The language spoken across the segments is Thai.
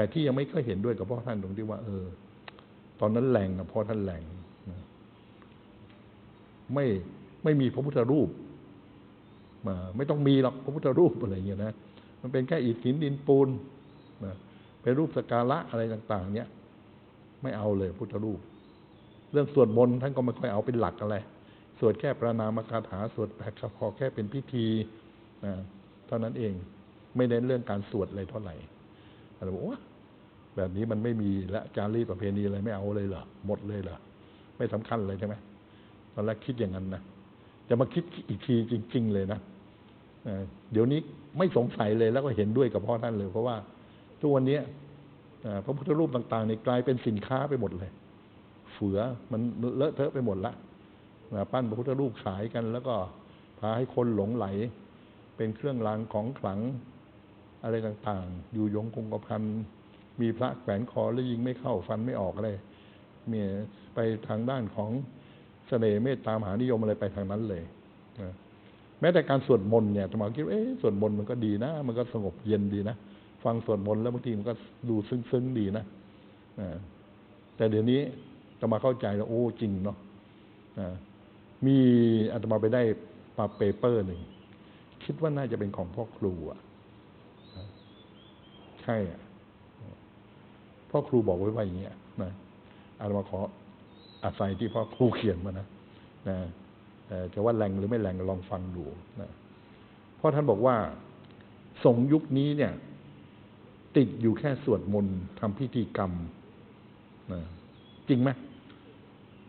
แต่ที่ยังไม่ค่อยเห็นด้วยกับพ่อท่านตรงที่ว่า เออ ตอนนั้นแรงนะพ่อท่านแรงนะไม่ไม่มีพระพุทธรูปมาไม่ต้องมีหรอกพระพุทธรูปอะไรเงี้ยนะมันเป็นแค่อิฐหินดินปูนนะเป็นรูปสกการะอะไรต่าง ๆ เนี้ยไม่เอาเลยพุทธรูป เรื่องสวดมนต์ท่านก็ไม่ค่อยเอาเป็นหลักอะไรสวดแค่ประนามคาถาสวดแผ่พอแค่เป็นพิธีนะเท่านั้นเอง ไม่เน้นเรื่องการสวดอะไรเท่าไหร่เราบอกว่า แบบนี้มันไม่มีและจารีตประเพณีอะไรไม่เอาเลยเหรอหมดเลยเหรอไม่สำคัญเลยใช่ไหมตอนแรกคิดอย่างนั้นนะจะมาคิดอีกทีจริง ๆ เลยนะเดี๋ยวนี้ไม่สงสัยเลยแล้วก็เห็นด้วยกับพ่อท่านเลย เพราะว่าทุกวันนี้พระพุทธรูปต่างๆในกลายเป็นสินค้าไปหมดเลยเฟือมันเลอะเทอะไปหมดละปั้นพระพุทธรูปขายกัน แล้วก็พาให้คนหลงไหล เป็นเครื่องรางของขลังอะไรต่าง ๆ อยู่ยงคงกระพัน มีพระแขวนคอแล้วยิงไม่เข้าฟันไม่ออกอะไรมีไปทางด้านของเสน่ห์เมตตามหานิยมอะไรไปทางนั้นเลยนะแม้แต่การสวดมนต์เนี่ยธรรมาคิดเอ๊ะสวดมนต์มันก็ดีนะ มันก็สงบเย็นดีนะฟังสวดมนต์แล้วบางทีมันก็ดูซึ้งๆดีนะแต่เดี๋ยวนี้ธรรมาเข้าใจแล้วโอ้จริงเนาะมีอาตมาไปได้ปาเปเปอร์หนึ่งคิดว่าน่าจะเป็นของพ่อครูอะใช่อะ พ่อครูบอกไว้ว่าอย่างเงี้ยนะอาตมาขออาศัยที่พ่อครูเขียนมานะนะจะว่าแรงหรือไม่แรงลองฟังดูนะพราะท่านบอกว่าสงยุคนี้เนี่ย ติดอยู่แค่สวดมนต์ทำพิธีกรรมนะจริงไหม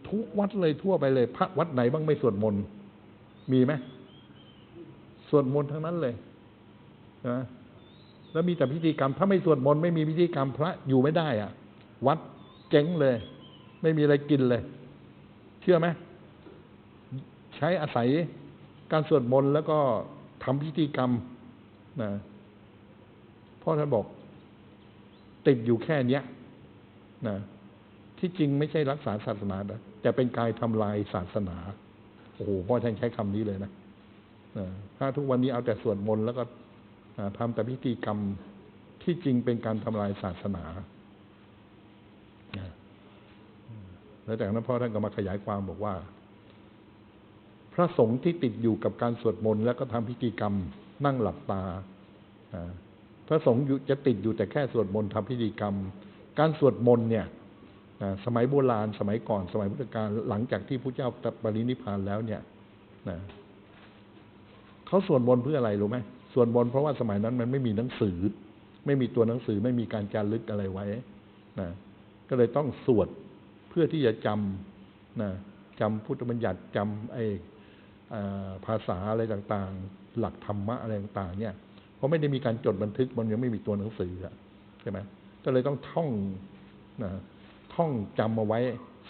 ทุกวัดเลยทั่วไปเลยพระวัดไหนบ้างไม่สวดมนต์มีไหมสวดมนต์ทั้งนั้นเลยนะ แล้วมีแต่พิธีกรรม ถ้าไม่สวดมนต์ไม่มีพิธีกรรมพระอยู่ไม่ได้อะ่ะวัดเจ๊งเลย ไม่มีอะไรกินเลย เชื่อไหมใช้อาศัยการสวดมนต์แล้วก็ทำพิธีกรรมนะพ่อท่านบอก ติดอยู่แค่เนี้ยนะที่จริงไม่ใช่รักษาศาสนาแต่เป็นการทำลายศาสนาโอ้โหพ่อท่านใช้คำนี้เลยนะถ้าทุกวันนี้เอาแต่สวดมนต์แล้วก็ ทำแต่พิธีกรรมที่จริงเป็นการทำลายศาสนาแล้วจากนั้นพ่อท่านก็มาขยายความบอกว่า พระสงฆ์ที่ติดอยู่กับการสวดมนต์แล้วก็ทำพิธีกรรมนั่งหลับตาพระสงฆ์จะติดอยู่แต่แค่สวดมนต์ทำพิธีกรรม การสวดมนต์เนี่ยสมัยโบราณสมัยก่อน สมัยพุทธกาลหลังจากที่พระเจ้าปรินิพพานแล้วเนี่ยนะเขาสวดมนต์เพื่ออะไรรู้ไหม ส่วดมนเพราะว่าสมัยนั้นมันไม่มีหนังสือ ไม่มีตัวหนังสือไม่มีการจารึกอะไรไว้นะก็เลยต้องสวดเพื่อที่จะจำนะจำพุทธบัญญัติจำไอ้ภาษาอะไรต่างๆ หลักธรรมะอะไรต่างๆ เนี่ยเพราะไม่ได้มีการจดบันทึกมันยังไม่มีตัวหนังสือใช่ไหมก็เลยต้องท่องนะท่องจำมาไว้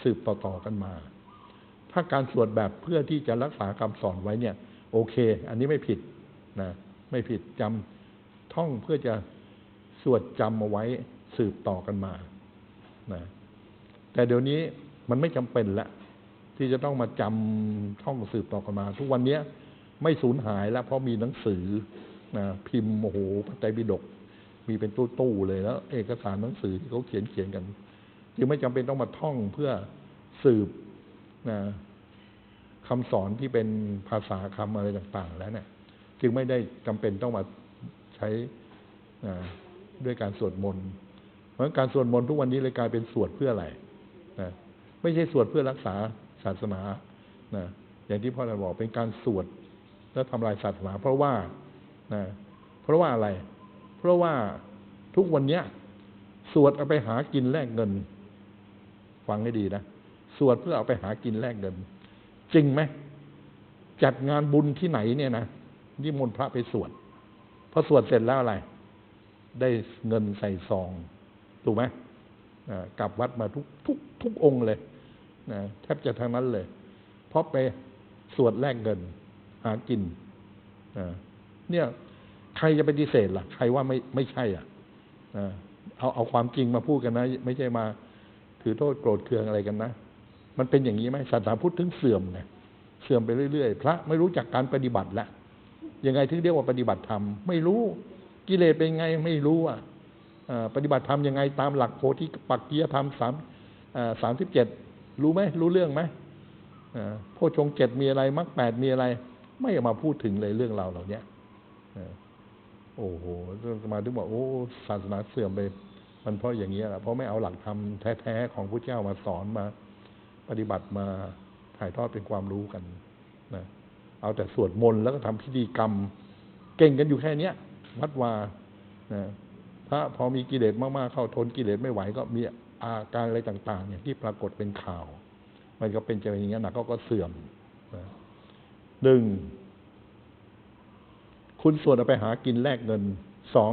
สืบต่อๆกันมา ถ้าการสวดแบบเพื่อที่จะรักษาคำสอนไว้เนี่ย โอเค อันนี้ไม่ผิดนะ ไม่ผิดจำท่องเพื่อจะสวดจำมาไว้สืบต่อกันมานะแต่เดี๋ยวนี้มันไม่จำเป็นละที่จะต้องมาจำท่องสืบต่อกันมา ทุกวันนี้ไม่สูญหายแล้วเพราะมีหนังสือนะพิมพ์โอ้โหพระไตรปิฎกมีเป็นตู้ๆเลยแล้ว เอกสารหนังสือที่เขาเขียนเขียนกันจึงไม่จำเป็นต้องมาท่องเพื่อสืบนะคำสอนที่เป็นภาษาคำอะไรต่าง ๆ แล้วเนี่ย จึงไม่ได้จำเป็นต้องมาใช้ด้วยการสวดมนต์เพราะการสวดมนต์ทุกวันนี้เลยกลายเป็นสวดเพื่ออะไรนะไม่ใช่สวดเพื่อรักษาศาสนานะอย่างที่พ่อเราบอกเป็นการสวดและทำลายศาสนา เพราะว่านะเพราะว่าอะไร เพราะว่าทุกวันเนี้ยสวดเอาไปหากินแลกเงิน ฟังให้ดีนะสวดเพื่อเอาไปหากินแลกเงิน จริงไหมจัดงานบุญที่ไหนเนี่ยนะ นิมนต์พระไปสวดพอสวดเสร็จแล้วอะไร ได้เงินใส่ซองถูกไหมกลับวัดมาทุกทุกทุกองค์เลยนะแทบจะทางนั้นเลย เพราะไปสวดแลกเงิน หากินเนี่ยใครจะไปฏิเสธล่ะ ใครว่าไม่ไม่ใช่อะเอาเอาความจริงมาพูดกันนะ ไม่ใช่มาถือโทษโกรธเคืองอะไรกันนะ มันเป็นอย่างนี้ไหมศาสนาพุทธถึงเสื่อมไงเสื่อมไปเรื่อยๆ พระไม่รู้จักการปฏิบัติแล้ว ยังไงถึงเรียกว่าปฏิบัติธรรมไม่รู้กิเลสเป็นไงไม่รู้อะปฏิบัติธรรมยังไงตามหลักโพธิปักกียธรรมสามสามสิบเจ็ดรู้ไหมรู้เรื่องไหมโพชงเจ็ดมีอะไรมรรคแปดมีอะไร ไม่เอามาพูดถึงเลยเรื่องราวเหล่าเนี้ยโอ้โหมาถึงบอกโอ้ศาสนาเสื่อมไป มันเพราะอย่างนี้ยแหละเพราะไม่เอาหลักธรรมแท้ๆของพระเจ้ามาสอนมา ปฏิบัติมาถ่ายทอดเป็นความรู้กันนะ เอาแต่สวดมนต์แล้วก็ทำพิธีกรรม เก่งกันอยู่แค่เนี้ยวัดวานะพระพอมีกิเลสมากๆเข้าทนกิเลสไม่ไหวก็มีอาการอะไรต่างๆอย่างที่ปรากฏเป็นข่าว มันก็เป็นจะเป็นอย่างนี้นะก็ก็เสื่อมนะหนึ่งคุณสวดเอาไปหากินแลกเงินสอง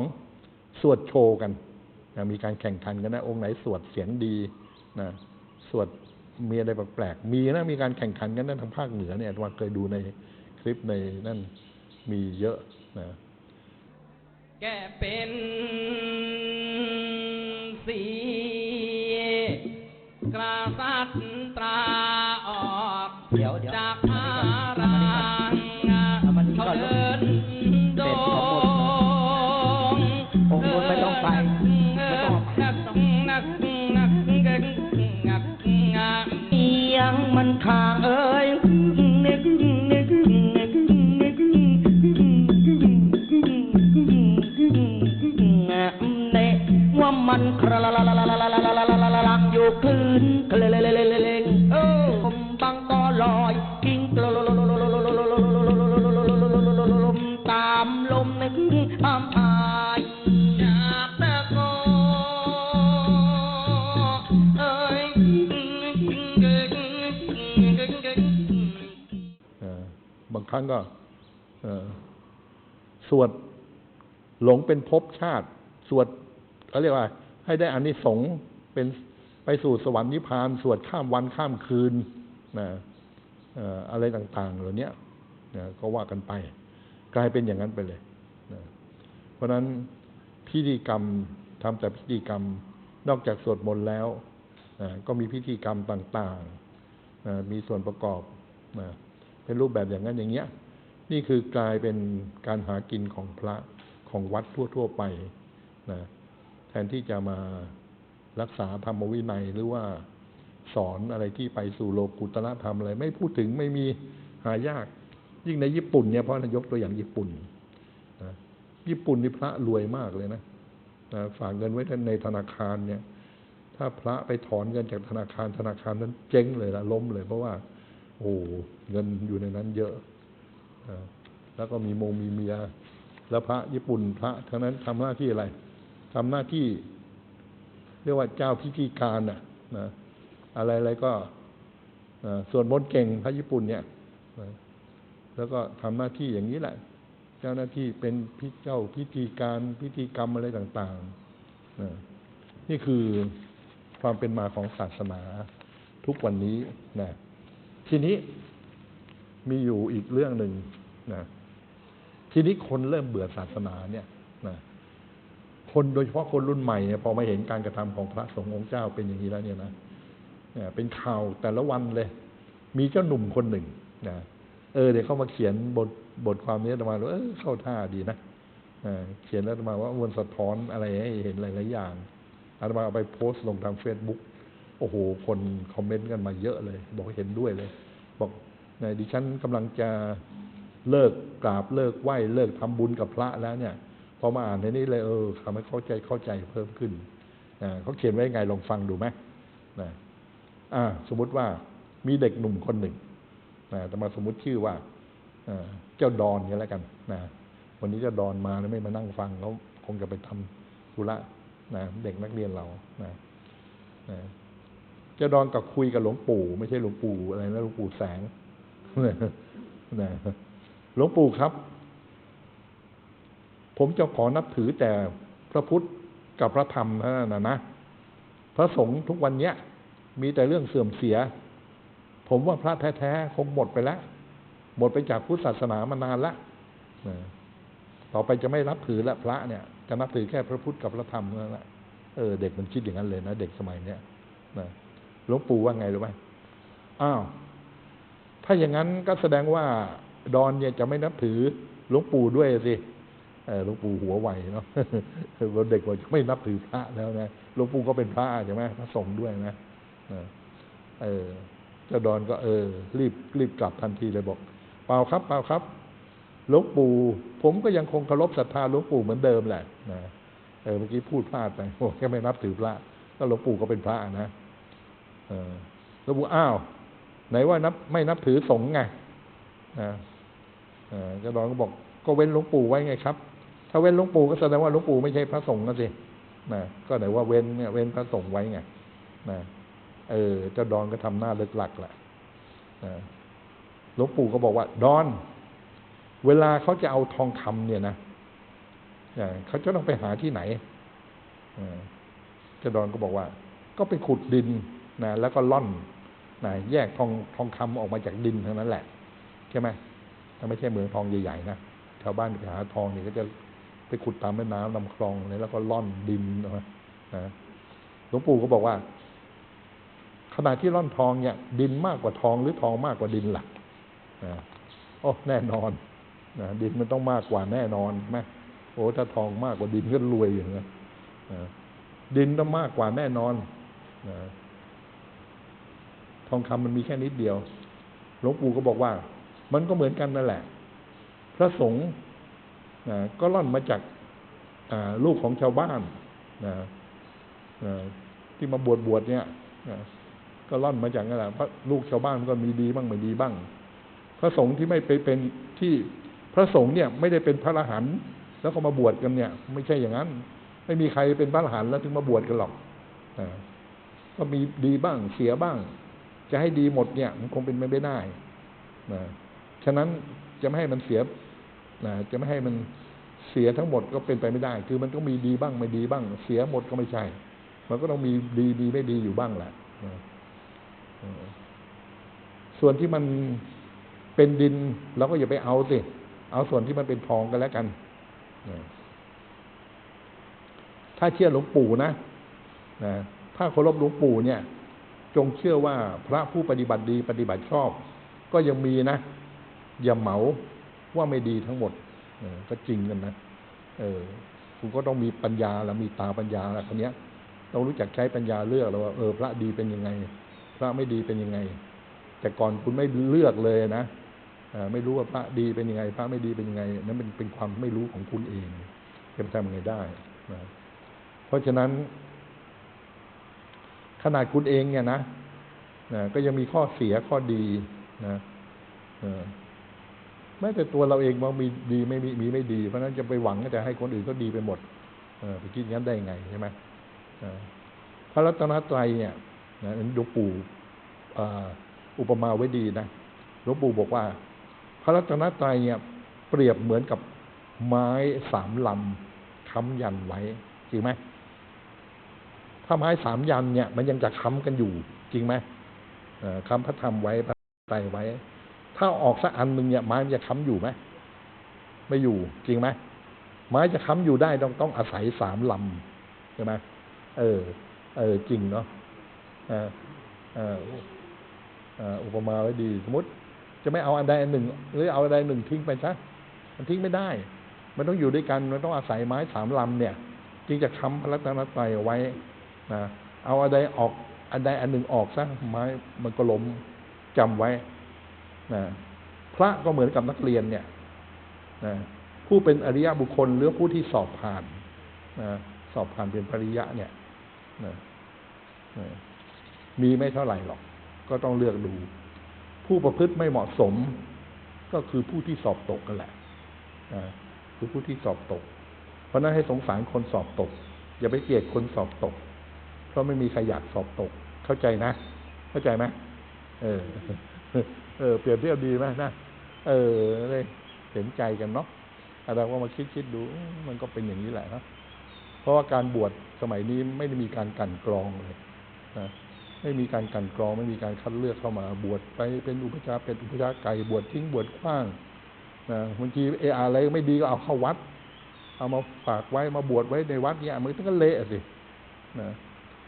สวดโชว์กันนะมีการแข่งขันกันนะ องค์ไหนสวดเสียงดีนะสวดมีอะไรแปลกๆมีนะมีการแข่งขันกันนะทางภาคเหนือเนี่ยว่าเคยดูใน คลิปในนั่นมีเยอะนะ แกเป็นสีกระสัตตราออก เดี๋ยวเดี๋ยวจาก มันคราลลัลอลลลคลื่นลคลเลงลอลผลบังก็ลอลกิ้ลกลมลามลลนึกลามลายลากละลกลอ้ยลาลคลลลงก็ลวลหลงลป็นลพลาติสลด เขาเรียกว่า ให้ได้อานิสงส์เป็นไปสู่สวรรค์นิพพานสวดข้ามวันข้ามคืนนะอะไรต่างๆ เหล่านี้นะก็ว่ากันไป กลายเป็นอย่างนั้นไปเลยนะเพราะฉะนั้นพิธีกรรมทำแต่พิธีกรรมนอกจากสวดมนต์แล้วนะก็มีพิธีกรรมต่างๆนะมีส่วนประกอบนะเป็นรูปแบบอย่างนั้นอย่างเงี้ย นี่คือกลายเป็นการหากินของพระของวัดทั่ว ๆ ไปนะ แทนที่จะมารักษาธรรมวินัยหรือว่าสอนอะไรที่ไปสู่โลกุตละธรรมอะไร ไม่พูดถึงไม่มีหายาก ยิ่งในญี่ปุ่นเนี่ยเพราะนายกตัวอย่างญี่ปุ่นนะญี่ปุ่นนี่พระรวยมากเลยนะนะฝากเงินไว้ในธนาคารเนี่ย ถ้าพระไปถอนเงินจากธนาคารธนาคารนั้นเจ๊งเลยละล้มเลย เพราะว่า โอ้เงินอยู่ในนั้นเยอะอ่าแล้วก็มีโมงมีเมียแล้วพระญี่ปุ่นพระทั้งนั้นทำหน้าที่อะไร ทำหน้าที่ เรียกว่าเจ้าพิธีการนะนะอะไรอะไรก็ส่วนมนเก่งพระญี่ปุ่นเนี่ยแล้วก็ทำหน้าที่อย่างนี้แหละ เจ้าหน้าที่เป็นพิเจ้าพิธีการพิธีกรรมอะไรต่างๆนะนี่คือความเป็นมาของศาสนาทุกวันนี้นะทีนี้มีอยู่อีกเรื่องหนึ่งนะทีนี้คนเริ่มเบื่อศาสนาเนี่ย คนโดยเฉพาะคนรุ่นใหม่เนี่ยพอมาเห็นการกระทำของพระสงฆ์องค์เจ้าเป็นอย่างนี้แล้วเนี่ยนะเป็นข่าวแต่ละวันเลย มีเจ้าหนุ่มคนหนึ่งนะเออเดี๋ยวเขามาเขียนบทบทความนี้ออกมาว่าเออเข้าท่าดีนะเขียนแล้วออกมาว่ามันสะท้อนอะไรให้เห็นหลายๆอย่างอาตมาเอาไปโพสต์ลงทางเฟซบุ๊กโอ้โห คนคอมเมนต์กันมาเยอะเลย บอกเห็นด้วยเลย บอกนดิฉันกำลังจะเลิกกราบเลิกไหว้เลิกทำบุญกับพระแล้วเนี่ย พอมาอ่านในนี้เลยเออทำให้เข้าใจเข้าใจเพิ่มขึ้นอ่าเขาเขียนไว้ไงลองฟังดูไหมนะอ่าสมมุติว่ามีเด็กหนุ่มคนหนึ่งนะแต่มาสมมุติชื่อว่าอ่าเจ้าดอนกันแล้วกันนะวันนี้เจ้าดอนมาแล้วไม่มานั่งฟังเขาคงจะไปทำธุระนะเด็กนักเรียนเรานะนะเจ้าดอนกับคุยกับหลวงปู่ ไม่ใช่หลวงปู่อะไรนะหลวงปู่แสงนะหลวงปู่ครับ ผมจะขอนับถือแต่พระพุทธกับพระธรรมเท่านั้นนะนะพระสงฆ์ทุกวันเนี้ย มีแต่เรื่องเสื่อมเสีย ผมว่าพระแท้ๆคงหมดไปแล้ว หมดไปจากพุทธศาสนามานานละต่อไปจะไม่รับถือละพระเนี่ยจะนับถือแค่พระพุทธกับพระธรรมเท่านั้นแหละเออเด็กมันคิดอย่างนั้นเลยนะเด็กสมัยเนี้ยนะหลวงปู่ว่าไงรู้ไหมอ้าว ถ้าอย่างนั้นก็แสดงว่าดอนเนี่ยจะไม่นับถือหลวงปู่ด้วยสิ หลวงปู่หัวไวเนาะเราเด็กว่าไม่นับถือพระแล้วนะหลวงปู่ก็เป็นพระใช่ไหมพระสงฆ์ด้วยนะเออเจ้าดอนก็เออ รีบรีบกลับทันทีเลยบอก เปล่าครับเปล่าครับหลวงปู่ผมก็ยังคงเคารพศรัทธาหลวงปู่เหมือนเดิมแหละนะเออเมื่อกี้พูดพลาดไปโอ้แค่ไม่นับถือพระก็หลวงปู่ก็เป็นพระนะเออหลวงปู่อ้าว ไหนว่านับไม่นับถือสงฆ์ไงนะเออเจ้าดอนก็บอกก็เว้นหลวงปู่ไว้ไงครับ ถ้าเว้นหลวงปู่ก็แสดงว่าหลวงปู่ไม่ใช่พระสงฆ์นะสินะก็ไหนว่าเว้นเนี่ยเว้นพระสงฆ์ไว้ไงนะเออเจ้าดอนก็ทำหน้าเลิกหลักแหละนะหลวงปู่ก็บอกว่า ดอน เวลาเขาจะเอาทองคำเนี่ยนะเออเขาจะต้องไปหาที่ไหนเออเจ้าดอนก็บอกว่า ก็ไปขุดดินนะแล้วก็ล่อนนะแยกทองทองคำออกมาจากดินเท่านั้นแหละ ใช่ไหมถ้าไม่ใช่เหมืองทองใหญ่ๆนะชาวบ้านไปหาทองเนี่ยก็จะ ไปขุดตามแม่น้ำลำคลองเลยแล้วก็ล่อนดินออกมานะหลวงปู่ก็บอกว่า ขณะที่ร่อนทองเนี่ย ดินมากกว่าทองหรือทองมากกว่าดินล่ะนะโอ้แน่นอนนะดินมันต้องมากกว่าแน่นอนไหมโอ้ถ้าทองมากกว่าดินก็รวยอย่างเงี้ยนะดินต้องมากกว่าแน่นอนนะทองคำมันมีแค่นิดเดียว หลวงปู่ก็บอกว่า มันก็เหมือนกันนั่นแหละ พระสงฆ์ ก็ร่อนมาจากลูกของชาวบ้านนะที่มาบวชบวชเนี่ยก็ร่อนมาจากนั่นแหละพระลูกชาวบ้านก็มีดีบ้างไม่ดีบ้าง พระสงฆ์ที่ไม่ไปเป็นที่พระสงฆ์เนี่ย ไม่ได้เป็นพระอรหันต์แล้วก็มาบวชกันเนี่ย ไม่ใช่อย่างนั้น ไม่มีใครเป็นพระอรหันต์แล้วถึงมาบวชกันหรอกก็มีดีบ้างเสียบ้าง จะให้ดีหมดเนี่ย มันคงเป็นไปไม่ได้นะฉะนั้นจะไม่ให้มันเสีย นะจะไม่ให้มันเสียทั้งหมดก็เป็นไปไม่ได้ คือมันก็มีดีบ้างไม่ดีบ้าง เสียหมดก็ไม่ใช่ มันก็ต้องมีดีดีไม่ดีอยู่บ้างแหละส่วนที่มันเป็นดินเราก็อย่าไปเอาสิ เอาส่วนที่มันเป็นทองกันแล้วกัน ถ้าเชื่อหลวงปู่นะนะถ้าเคารพหลวงปู่เนี่ย จงเชื่อว่าพระผู้ปฏิบัติดีปฏิบัติชอบ ก็ยังมีนะ อย่าเหมา ว่าไม่ดีทั้งหมดเอก็จริงกันนะเออคุณก็ต้องมีปัญญาแล้วมีตาปัญญาแล้วคนเนี้ยต้องรู้จักใช้ปัญญาเลือกแล้วว่าเออพระดีเป็นยังไง พระไม่ดีเป็นยังไง แต่ก่อนคุณไม่เลือกเลยนะอไม่รู้ว่าพระดีเป็นยังไง พระไม่ดีเป็นยังไง นั่นเป็นเป็นความไม่รู้ของคุณเองจะไปทำยังไงได้นะเพราะฉะนั้น ขนาดคุณเองเนี่ยนะนะก็ยังมีข้อเสียข้อดีนะอ แม้แต่ตัวเราเองมันมีดีไม่มีมีไม่ดี เพราะฉะนั้นจะไปหวังจะให้คนอื่นก็ดีไปหมดเออไปคิดอย่างนั้นได้ไงใช่ไหมพระรัตนตรัยเนี่ยนะหลวงปู่อุปมาไว้ดีนะหลวงปู่บอกว่า พระรัตนตรัยเนี่ย เปรียบเหมือนกับไม้สามลำค้ำยันไว้จริงไหมถ้าไม้สามยันเนี่ย มันยังจะค้ำกันอยู่ จริงไหมค้ำพระธรรมไว้พระไตรไว้ ถ้าออกสักอันหนึ่งเนี่ยไม้มันจะค้ำอยู่ไหมไม่อยู่จริงไหมไม้จะค้ำอยู่ได้ต้องต้องอาศัยสามลำใช่ไหมเออ เออจริงเนาะเออเออเอ่ออุปมาไว้ดี สมมติ จะไม่เอาอันใดอันหนึ่ง หรือเอาอันใดหนึ่งทิ้งไปซะมันทิ้งไม่ได้ มันต้องอยู่ด้วยกัน มันต้องอาศัยไม้สามลำเนี่ย จึงจะค้ำพระรัตนตรัยไว้นะเอาอันใดออก อันใดอันหนึ่งออกซะไม้มันก็ล้มจำไว้ นะพระก็เหมือนกับนักเรียนเนี่ยนะผู้เป็นอริยบุคคลหรือผู้ที่สอบผ่านนะสอบผ่านเป็นปริยะเนี่ยนะนะมีไม่เท่าไหร่หรอก ก็ต้องเลือกดู ผู้ประพฤติไม่เหมาะสม ก็คือผู้ที่สอบตกกันแหละนะคือผู้ที่สอบตก เพราะนั้นให้สงสารคนสอบตก อย่าไปเกลียดคนสอบตก เพราะไม่มีใครอยากสอบตก เข้าใจนะ เข้าใจไหมเออ เออเปรียบเทียบดีไหมนะเออเลยเห็นใจกันเนาะเราก็มาคิดคิดดู มันก็เป็นอย่างนี้แหละนะเพราะว่าการบวชสมัยนี้ไม่ได้มีการกั่นกรองเลยนะไม่มีการกั่นกรอง ไม่มีการคัดเลือกเข้ามา บวชไปเป็นอุปชาเป็นอุปชาไก่บวชทิ้งบวชขว้างนะบางทีเอออะไรไม่ดีก็เอาเข้าวัด เอามาฝากไว้มาบวชไว้ในวัดเนี่ยมันก็เละสินะ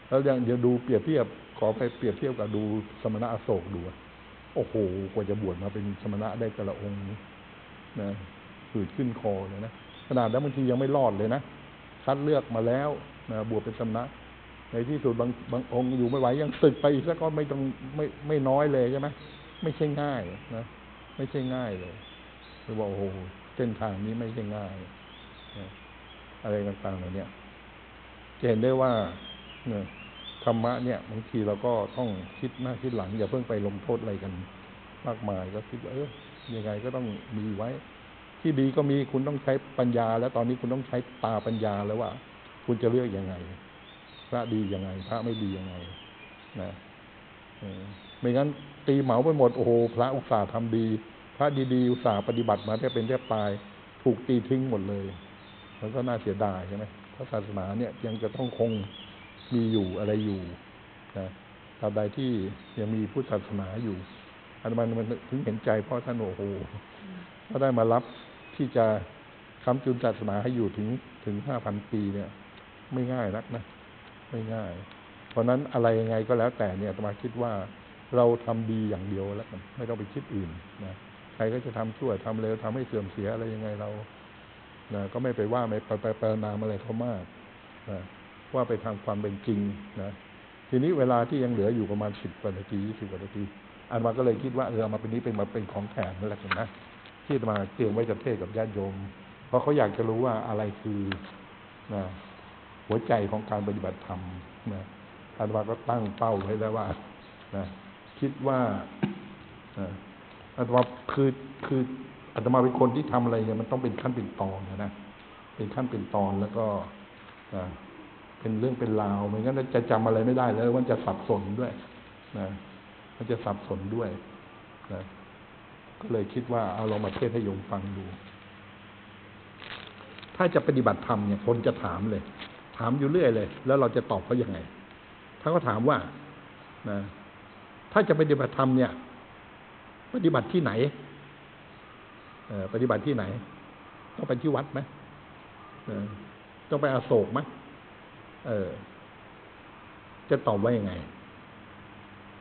แล้วอย่างเดี๋ยวดูเปรียบเทียบขอไปเปรียบเทียบกับดูสมณะอโศกดู โอ้โหกว่าจะบวชมาเป็นสมณะได้แต่ละองค์นะหืดขึ้นคอเลยนะขนาดนั้นบางทียังไม่รอดเลยนะคัดเลือกมาแล้วนะบวชเป็นสำนักในที่สุดบางบางองค์อยู่ไม่ไหวยังศึกไปอีกแล้วก็ไม่ต้องไม่ไม่น้อยเลยใช่ไหมไม่ใช่ง่ายนะไม่ใช่ง่ายเลยคือว่าโอ้โหเส้นทางนี้ไม่ใช่ง่ายนะอะไรต่างๆเหล่านี้จะเห็นได้ว่าเนี่ย ธรรมะเนี่ยบางทีเราก็ต้องคิดหน้าคิดหลัง อย่าเพิ่งไปลงโทษอะไรกัน มากมายก็คิดว่าเออยังไงก็ต้องมีไว้ ที่ดีก็มีคุณต้องใช้ปัญญา แล้วตอนนี้คุณต้องใช้ตาปัญญาแล้วว่า คุณจะเลือกยังไง พระดียังไง พระไม่ดียังไง นะออไม่งั้นตีเหมาไปหมดโอ้โหพระอุตส่าห์ทำดี พระดีๆอุตส่าห์ปฏิบัติมาแทบเป็นแทบตาย ถูกตีทิ้งหมดเลย มันก็น่าเสียดายใช่ไหมพระศาสนาเนี่ยยังจะต้องคง มีอยู่อะไรอยู่นะตราบใดที่ยังมีพุทธศาสนาอยู่อันมันมันถึงเห็นใจพ่อท่านโอ้โหก็ได้มารับที่จะค้ำจุนศาสนาให้อยู่ถึงถึงห้าพันปีเนี่ย ไม่ง่ายนักนะไม่ง่าย เพราะนั้นอะไรยังไงก็แล้วแต่เนี่ยอาตมาคิดว่าเราทำดีอย่างเดียวแล้วกันไม่ต้องไปคิดอื่นนะใครก็จะทำชั่วทำเลวทำให้เสื่อมเสียอะไรยังไงเรานะก็ไม่ไปว่าไม่ไปไปประนามอะไรเขามากนะ ว่าไปทางความเป็นจริงนะทีนี้เวลาที่ยังเหลืออยู่ประมาณสิบกว่านาทียี่สิบกว่านาทีอันมาก็เลยคิดว่าเออมาเป็นนี้เป็นมาเป็นของแถมนั่นแหละนะที่มาเตรียมไว้จะเทศกับญาติโยม เพราะเขาอยากจะรู้ว่าอะไรคือนะหัวใจของการปฏิบัติธรรมนะอาตมาก็ตั้งเป้าไว้แล้วว่านะคิดว่านะอาตมาคือคืออาตมาเป็นคนที่ทำอะไรเนี่ยมันต้องเป็นขั้นเป็นตอนนะนะเป็นขั้นเป็นตอนแล้วก็นะ เป็นเรื่องเป็นราวไม่งั้นจะจำอะไรไม่ได้แล้วมันจะสับสนด้วยนะมันจะสับสนด้วยนะก็เลยคิดว่าเอาลองมาเทศให้โยมฟังดู ถ้าจะปฏิบัติธรรมเนี่ยคนจะถามเลย ถามอยู่เรื่อยเลย แล้วเราจะตอบเขาอยังไง ถ้าเขาถามว่านะถ้าจะปฏิบัติธรรมเนี่ย ปฏิบัติที่ไหนเออปฏิบัติที่ไหน ต้องไปที่วัดไหมเออต้องไปอาโศกไหม เออ จะตอบว่ายังไง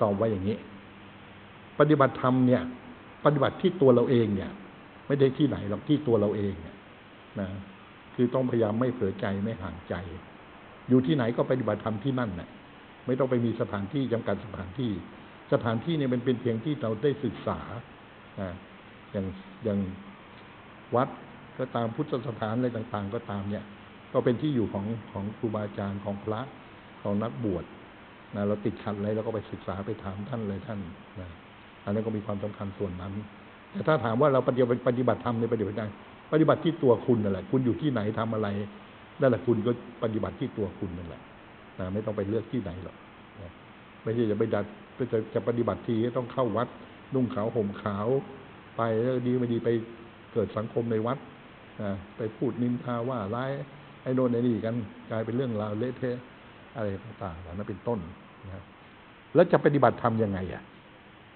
ตอบว่าอย่างนี้ ปฏิบัติธรรมเนี่ย ปฏิบัติที่ตัวเราเองเนี่ย ไม่ได้ที่ไหนหรอกที่ตัวเราเองเนี่ยนะคือต้องพยายามไม่เผลอใจไม่ห่างใจ อยู่ที่ไหนก็ปฏิบัติธรรมที่นั่นนะไม่ต้องไปมีสถานที่จำกัดสถานที่ สถานที่เนี่ยมันเป็นเพียงที่เราได้ศึกษาอ่าอย่างอย่างวัดก็ตามพุทธสถานอะไรต่าง ๆ ก็ตามเนี่ย ก็เป็นที่อยู่ของของครูบาอาจารย์ของพระของนักบวชนะเราติดขัดอะไรเราก็ไปศึกษาไปถามท่านเลยท่านนะอันนั้นก็มีความสำคัญส่วนนั้น แต่ถ้าถามว่าเราปฏิบัติปฏิบัติธรรมในปฏิบัติได้ปฏิบัติที่ตัวคุณนั่นแหละคุณอยู่ที่ไหนทำอะไรนั่นแหละคุณก็ปฏิบัติที่ตัวคุณนั่นแหละนะไม่ต้องไปเลือกที่ไหนหรอกนะไม่ใช่จะไปดัดจะจะปฏิบัติทีต้องเข้าวัดนุ่งขาวห่มขาว ไปแล้วดีไม่ดีไปเกิดสังคมในวัดนะไปพูดนินทาว่าร้าย ไอ้โน่นไอ้นี่กันกลายเป็นเรื่องราวเละเทะอะไรต่างๆเหล่านั้นเป็นต้นนะครแล้วจะปฏิบัติธรรมยังไงอะ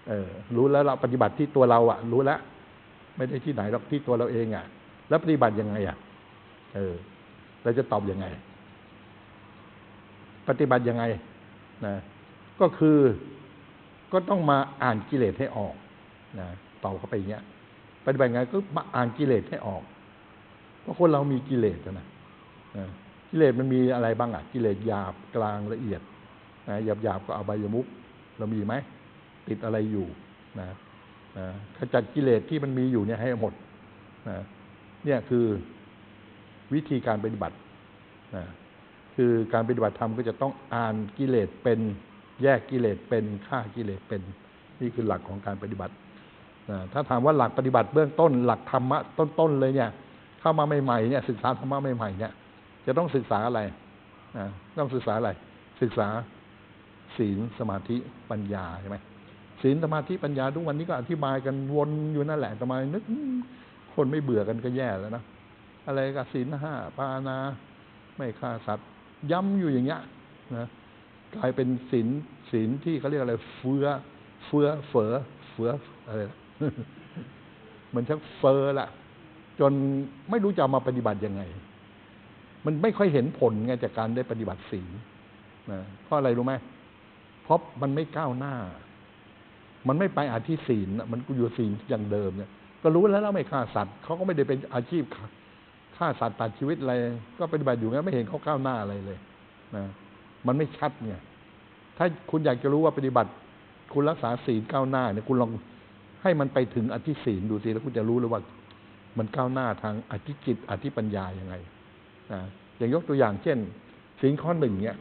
เออรู้แล้วเราปฏิบัติที่ตัวเราอะ รู้แล้วไม่ได้ที่ไหนหรอกที่ตัวเราเองอะ แล้วปฏิบัติยังไงอะ เออเราจะตอบยังไง ปฏิบัติยังไงนะก็คือก็ต้องมาอ่านกิเลสให้ออกนะตอบเข้าไปอย่างเงี้ยปฏิบัติยังไงก็มาอ่านกิเลสให้ออกเพราะคนเรามีกิเลสนะ กิเลสมันมีอะไรบ้างอะกิเลสหยาบกลางละเอียดนะหยาบหยาบก็เอาใบยมุกเรามีไหมติดอะไรอยู่นะนะขจัดกิเลสที่มันมีอยู่เนี่ยให้หมดนะเนี่ยคือวิธีการปฏิบัตินะคือการปฏิบัติธรรมก็จะต้องอ่านกิเลสเป็นแยกกิเลสเป็นฆ่ากิเลสเป็น นี่คือหลักของการปฏิบัตินะถ้าถามว่าหลักปฏิบัติเบื้องต้น หลักธรรมะต้นๆเลยเนี่ย เข้ามาใหม่ๆเนี่ยศึกษาธรรมะใหม่ๆเนี่ย จะต้องศึกษาอะไรต้องศึกษาอะไร ศึกษาศีลสมาธิปัญญาใช่ไหมศีลสมาธิปัญญาทุกวันนี้ก็อธิบายกันวนอยู่นั่นแหละทำไมนึกคนไม่เบื่อกันก็แย่แล้วนะอะไรกับศีลห้าปานา ไม่ฆ่าสัตว์ย้ำอยู่อย่างเงี้ยนะกลายเป็นศีลศีลที่เขาเรียกอะไร เฟือเฟือเฝอเฟืออะไรมันชักเฟอละจนไม่รู้จะมาปฏิบัติยังไง มันไม่ค่อยเห็นผลไงจากการได้ปฏิบัติศีลนะเพราะอะไรรู้ไหมเพราะมันไม่ก้าวหน้า มันไม่ไปอาชีพศีลมันก็อยู่ศีลอย่างเดิมเนี่ย ก็รู้แล้วแล้วไม่ฆ่าสัตว์เขาก็ไม่ได้เป็นอาชีพฆ่าสัตว์ตัดชีวิตอะไร ก็ปฏิบัติอยู่งั้นไม่เห็นเขาก้าวหน้าอะไรเลยนะมันไม่ชัดไงถ้าคุณอยากจะรู้ว่าปฏิบัติ คุณรักษาศีลก้าวหน้าเนี่ยคุณลองให้มันไปถึงอธิศีลดูสิแล้วคุณจะรู้เลยว่า มันก้าวหน้าทางอธิจิตอธิปัญญายังไง อย่างยกตัวอย่างเช่นศีลข้อหนึ่งเนี่ย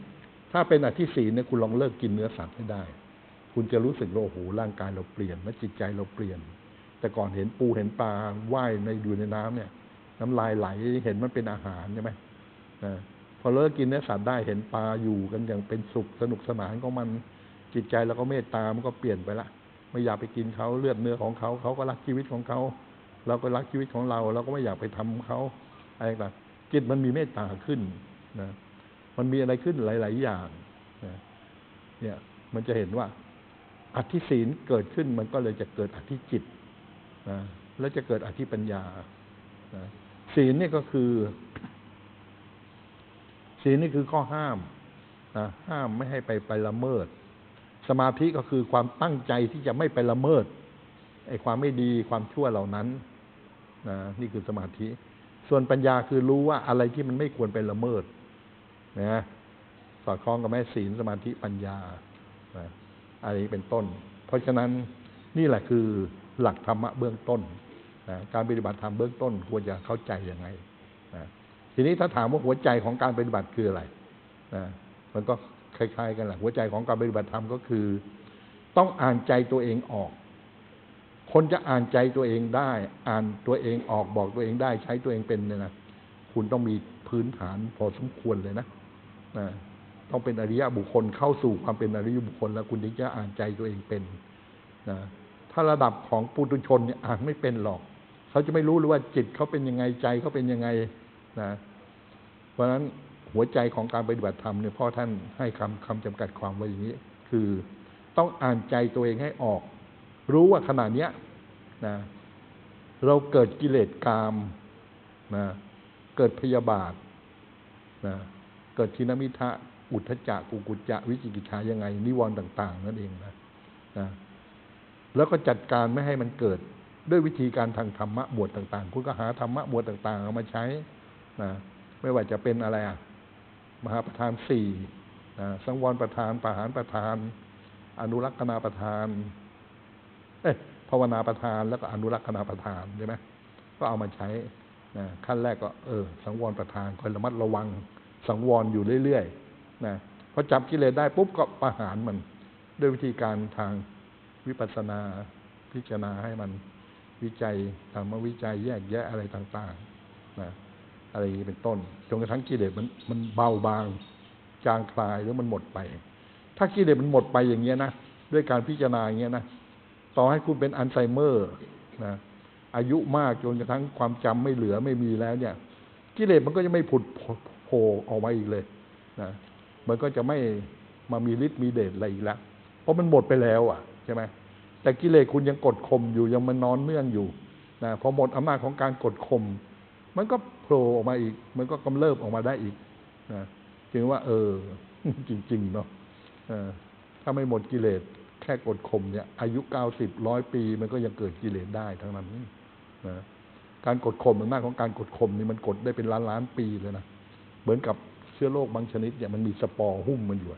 ถ้าเป็นอธิศีลเนี่ยคุณลองเลิกกินเนื้อสัตว์ให้ได้ คุณจะรู้สึกว่าโอ้โหร่างกายเราเปลี่ยนและจิตใจเราเปลี่ยน แต่ก่อนเห็นปูเห็นปลาว่ายในอยู่ในน้ำเนี่ย น้ำลายไหลเห็นมันเป็นอาหารใช่ไหมนะพอเลิกกินเนื้อสัตว์ได้เห็นปลาอยู่กันอย่างเป็นสุขสนุกสนานของมันจิตใจเราก็เมตตามันก็เปลี่ยนไปละไม่อยากไปกินเขาเลือดเนื้อของเขาเขาก็รักชีวิตของเขาเราก็รักชีวิตของเราเราก็ไม่อยากไปทำเขาอะไรต่าง จิตมันมีเมตตาขึ้นนะมันมีอะไรขึ้นหลาย ๆ อย่างนะเนี่ยมันจะเห็นว่าอธิศีลเกิดขึ้นมันก็เลยจะเกิดอธิจิตนะแล้วจะเกิดอธิปัญญานะศีลนี่ก็คือ ศีลนี่คือข้อห้ามนะห้ามไม่ให้ไปไปละเมิด สมาธิก็คือความตั้งใจที่จะไม่ไปละเมิดไอ้ความไม่ดีความชั่วเหล่านั้นนะนี่คือสมาธิ ส่วนปัญญาคือรู้ว่าอะไรที่มันไม่ควรไปละเมิดนะสอดคล้องกับแม่ศีลสมาธิปัญญานะอะไรนี้เป็นต้น เพราะฉะนั้นนี่แหละคือหลักธรรมะเบื้องต้นนะการปฏิบัติธรรมเบื้องต้นควรจะเข้าใจยังไงนะทีนี้ถ้าถามว่าหัวใจของการปฏิบัติคืออะไรนะมันก็คล้ายๆ กันแหละหัวใจของการปฏิบัติธรรมก็คือ ต้องอ่านใจตัวเองออก คนจะอ่านใจตัวเองได้ อ่านตัวเองออกบอกตัวเองได้ ใช้ตัวเองเป็นเนี่ยนะคุณต้องมีพื้นฐานพอสมควรเลยนะนะต้องเป็นอริยะบุคคลเข้าสู่ความเป็นอริยบุคคล แล้วคุณถึงจะอ่านใจตัวเองเป็นนะถ้าระดับของปุถุชนเนี่ยอ่านไม่เป็นหรอก เขาจะไม่รู้เลยว่าจิตเขาเป็นยังไงใจเขาเป็นยังไงนะเพราะฉะนั้นหัวใจของการปฏิบัติธรรมเนี่ยพ่อท่านให้คำคำจำกัดความไว้อย่างนี้ คือต้องอ่านใจตัวเองให้ออก รู้ว่าขณะเนี้ยนะเราเกิดกิเลสกามนะเกิดพยาบาทนะเกิดทินมิทะอุทธจักกุกุจจะวิจิกิจฉายังไง นิวรณ์ต่าง ๆ นั่นเองนะนะแล้วก็จัดการไม่ให้มันเกิดด้วยวิธีการทางธรรมะหมวดต่างๆ คุณก็หาธรรมะหมวดต่าง ๆ เอามาใช้นะไม่ว่าจะเป็นอะไรอะมหาประธานสี่นะสังวรประธานปหารประธาน อนุรักษณาประธาน เอ๊ะภาวนาประธานแล้วก็อนุรักษณาประธานใช่ไหมก็เอามาใช้นะขั้นแรกก็เออ สังวรประธานคอยระมัดระวัง สังวรอยู่เรื่อยๆนะพอจับกิเลสได้ปุ๊บก็ประหารมัน ด้วยวิธีการทางวิปัสสนาพิจารณาให้มันวิจัยธรรมวิจัยแยกแยะอะไรต่างๆนะอะไรเป็นต้นจนกระทั่งกิเลสมันมันเบาบางจางคลายหรือมันหมดไป ถ้ากิเลสมันหมดไปอย่างเงี้ยนะด้วยการพิจารณาอย่างเงี้ยนะ ต่อให้คุณเป็นอัลไซเมอร์นะอายุมากจนกระทั่งความจำไม่เหลือไม่มีแล้วเนี่ย กิเลสมันก็จะไม่ผุดโผล่ออกมาอีกเลยนะมันก็จะไม่มามีฤทธิ์มีเดชอะไรอีกแล้วเพราะมันหมดไปแล้ว อะใช่ไหมแต่กิเลสคุณยังกดข่มอยู่ยังมันนอนเนื่องอยู่นะพอหมดอำนาจของการกดข่มมันก็โผล่ออกมาอีก มันก็กำเริบออกมาได้อีกนะจึงว่า เออ จริง ๆ เนาะถ้าไม่หมดกิเลส แค่กดข่มเนี่ย อายุเก้าสิบร้อยปี มันก็ยังเกิดกิเลสได้ทั้งนั้นนะการกดข่มอำนาจของการกดข่มนี่มันกดได้เป็นล้านล้านปีเลยนะเหมือนกับเชื้อโรคบางชนิดเนี่ยมันมีสปอร์หุ้มมันอยู่